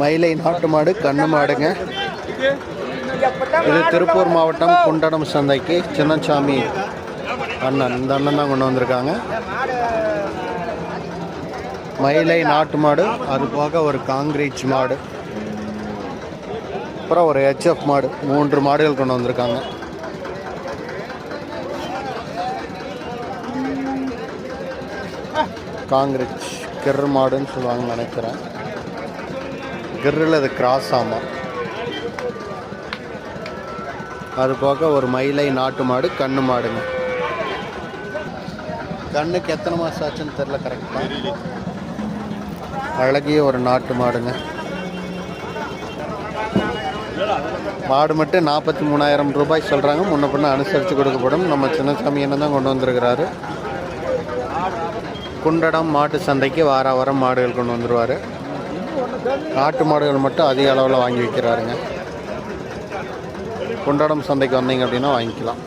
மயிலை நாட்டு மாடு கண்ணு மாடுங்க. இது திருப்பூர் மாவட்டம் குண்டடம் சந்தைக்கு சின்னசாமி அண்ணன். இந்த அண்ணன் தான் கொண்டு வந்திருக்காங்க. மயிலை நாட்டு மாடு அது போக ஒரு காங்கிரீட் மாடு. அப்புறம் ஒரு ஹெச்எஃப் மாடு. மூன்று மாடுகள் கொண்டு வந்திருக்காங்க. காங்கிரீட் கிர் மாடுன்னு சொல்லுவாங்கன்னு நினைக்கிறேன். கிரில் அது கிராஸ் ஆமாம் அது போக ஒரு மயிலை நாட்டு மாடு கண்ணு மாடுங்க. கண்ணுக்கு எத்தனை மாதம் ஆச்சுன்னு தெரில கரெக்டாக அழகிய ஒரு நாட்டு மாடுங்க. மாடு மட்டும் நாற்பத்தி மூணாயிரம் ரூபாய் சொல்கிறாங்க முன்ன பின்ன அனுசரித்து கொடுக்கப்படும். நம்ம சின்னசாமி என்ன தான் கொண்டு வந்திருக்கிறாரு? குண்டடம் மாட்டு சந்தைக்கு வார வாரம் மாடுகள் கொண்டு வந்துடுவார் நாட்டு மாடுகள் மட்டும் அதிக அளவில் வாங்கி வைக்கிறாருங்க கொண்டாடம் சந்தைக்கு வந்தீங்க அப்படின்னா வாங்கிக்கலாம்.